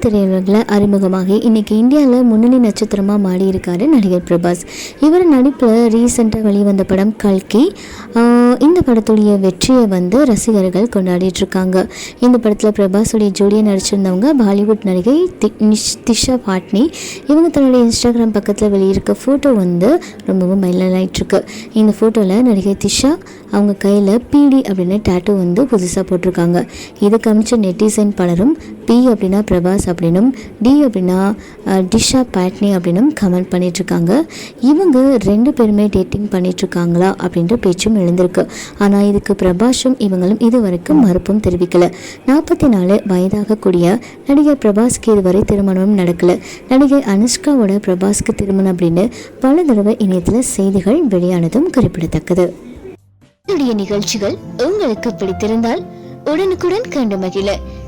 தெலுங்கு திரையுலகில் அறிமுகமாகி இன்னைக்கு இந்தியாவில் முன்னணி நட்சத்திரமாக மாறியிருக்காரு நடிகர் பிரபாஸ். இவர் நடிப்பில் ரீசெண்டாக வெளிவந்த படம் கல்கி. இந்த படத்துடைய வெற்றியை வந்து ரசிகர்கள் கொண்டாடிட்டுருக்காங்க. இந்த படத்தில் பிரபாஸுடைய ஜோடியை நடிச்சிருந்தவங்க பாலிவுட் நடிகை தி- நிஷ்- திஷா பாட்னி. இவங்க தன்னுடைய இன்ஸ்டாகிராம் பக்கத்தில் வெளியிருக்க ஃபோட்டோ வந்து ரொம்பவும் வைரல் இந்த ஃபோட்டோவில் நடிகை திஷா அவங்க கையில் பிடி அப்படின்னு டேட்டூ வந்து புதுசாக போட்டிருக்காங்க. இதை கமிச்ச நெட்டிசன் பலரும் பி அப்படின்னா பிரபாஸ் அப்படின்னும் டி அப்படின்னா டிஷா பேட்னி அப்படின்னும் கமெண்ட் பண்ணிட்டு இருக்காங்க இவங்க ரெண்டு பேருமே டேட்டிங் பண்ணிட்டு இருக்காங்களா அப்படின்ற பேச்சும் எழுந்திருக்கு. ஆனால் இதுக்கு பிரபாஷும் இவங்களும் இது வரைக்கும் மறுப்பும் தெரிவிக்கல. நாற்பத்தி நாலு வயதாகக்கூடிய நடிகர் பிரபாஸ்க்கு இதுவரை திருமணமும் நடக்கல. நடிகை அனுஷ்காவோட பிரபாஸ்க்கு திருமணம் அப்படின்னு பல தடவை இணையத்தில் செய்திகள் வெளியானதும் குறிப்பிடத்தக்கது. என்னுடைய நிகழ்ச்சிகள் உங்களுக்கு பிடித்திருந்தால் உடனுக்குடன் கண்டு மகிழ.